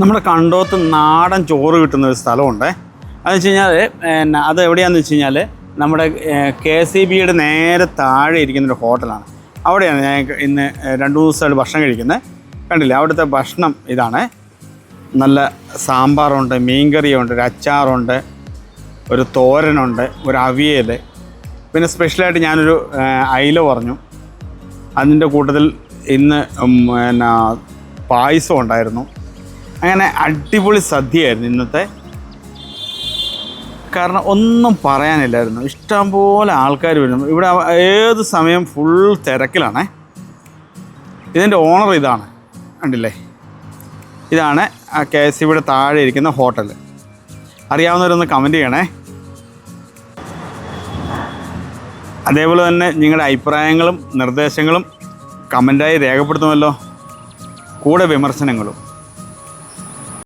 നമ്മുടെ കണ്ടോത്ത് നാടൻ ചോറ് കിട്ടുന്ന ഒരു സ്ഥലമുണ്ട്. അതെന്ന് വെച്ച് കഴിഞ്ഞാൽ പിന്നെ അത് എവിടെയാണെന്ന് വെച്ച് കഴിഞ്ഞാൽ നമ്മുടെ കെ സി ബിയുടെ നേരെ താഴെ ഇരിക്കുന്നൊരു ഹോട്ടലാണ്. അവിടെയാണ് ഞാൻ ഇന്ന് രണ്ട് ദിവസമായിട്ട് ഭക്ഷണം കഴിക്കുന്നത്. കണ്ടില്ലേ? അവിടുത്തെ ഭക്ഷണം ഇതാണ്. നല്ല സാമ്പാറുണ്ട് മീൻകറിയുണ്ട് ഒരു അച്ചാറുണ്ട് ഒരു തോരനുണ്ട് ഒരു അവിയൽ പിന്നെ സ്പെഷ്യലായിട്ട് ഞാനൊരു അയില പറഞ്ഞു. അതിന്റെ കൂട്ടത്തിൽ ഇന്ന് പിന്നെ പായസം ഉണ്ടായിരുന്നു. അങ്ങനെ അടിപൊളി സദ്യയായിരുന്നു ഇന്നത്തെ. കാരണം ഒന്നും പറയാനില്ലായിരുന്നു. ഇഷ്ടംപോലെ ആൾക്കാർ വരുന്നു. ഇവിടെ ഏത് സമയം ഫുൾ തിരക്കിലാണേ. ഇതിന്റെ ഓണർ ഇതാണ്. കണ്ടില്ലേ? ഇതാണ് കെ എസ് സിയുടെ താഴെ ഇരിക്കുന്ന ഹോട്ടൽ അറിയാവുന്നവരൊന്ന് കമന്റ് ചെയ്യണേ. അതേപോലെ തന്നെ നിങ്ങളുടെ അഭിപ്രായങ്ങളും നിർദ്ദേശങ്ങളും കമന്റായി രേഖപ്പെടുത്തുമല്ലോ. കൂടെ വിമർശനങ്ങളും.